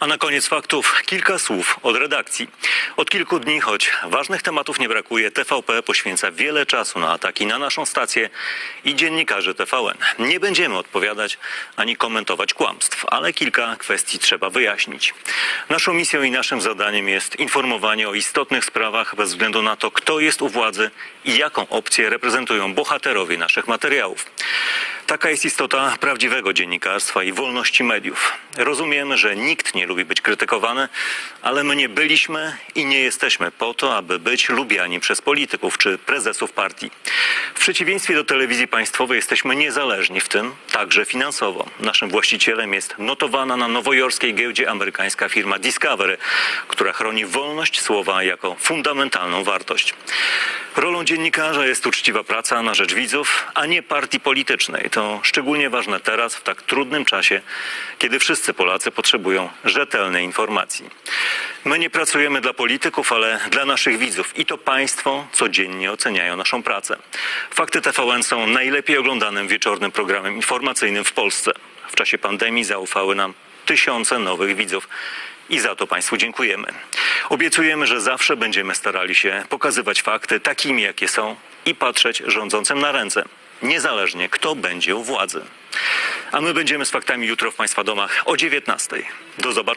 A na koniec faktów kilka słów od redakcji. Od kilku dni, choć ważnych tematów nie brakuje, TVP poświęca wiele czasu na ataki na naszą stację i dziennikarzy TVN. Nie będziemy odpowiadać ani komentować kłamstw, ale kilka kwestii trzeba wyjaśnić. Naszą misją i naszym zadaniem jest informowanie o istotnych sprawach bez względu na to, kto jest u władzy i jaką opcję reprezentują bohaterowie naszych materiałów. Taka jest istota prawdziwego dziennikarstwa i wolności mediów. Rozumiemy, że nikt nie lubi być krytykowany, ale my nie byliśmy i nie jesteśmy po to, aby być lubiani przez polityków czy prezesów partii. W przeciwieństwie do telewizji państwowej jesteśmy niezależni, w tym także finansowo. Naszym właścicielem jest notowana na nowojorskiej giełdzie amerykańska firma Discovery, która chroni wolność słowa jako fundamentalną wartość. Rolą dziennikarza jest uczciwa praca na rzecz widzów, a nie partii politycznej. To szczególnie ważne teraz, w tak trudnym czasie, kiedy wszyscy Polacy potrzebują rzetelnej informacji. My nie pracujemy dla polityków, ale dla naszych widzów i to państwo codziennie oceniają naszą pracę. Fakty TVN są najlepiej oglądanym wieczornym programem informacyjnym w Polsce. W czasie pandemii zaufały nam tysiące nowych widzów. I za to Państwu dziękujemy. Obiecujemy, że zawsze będziemy starali się pokazywać fakty takimi, jakie są i patrzeć rządzącym na ręce, niezależnie kto będzie u władzy. A my będziemy z faktami jutro w Państwa domach o 19. Do zobaczenia.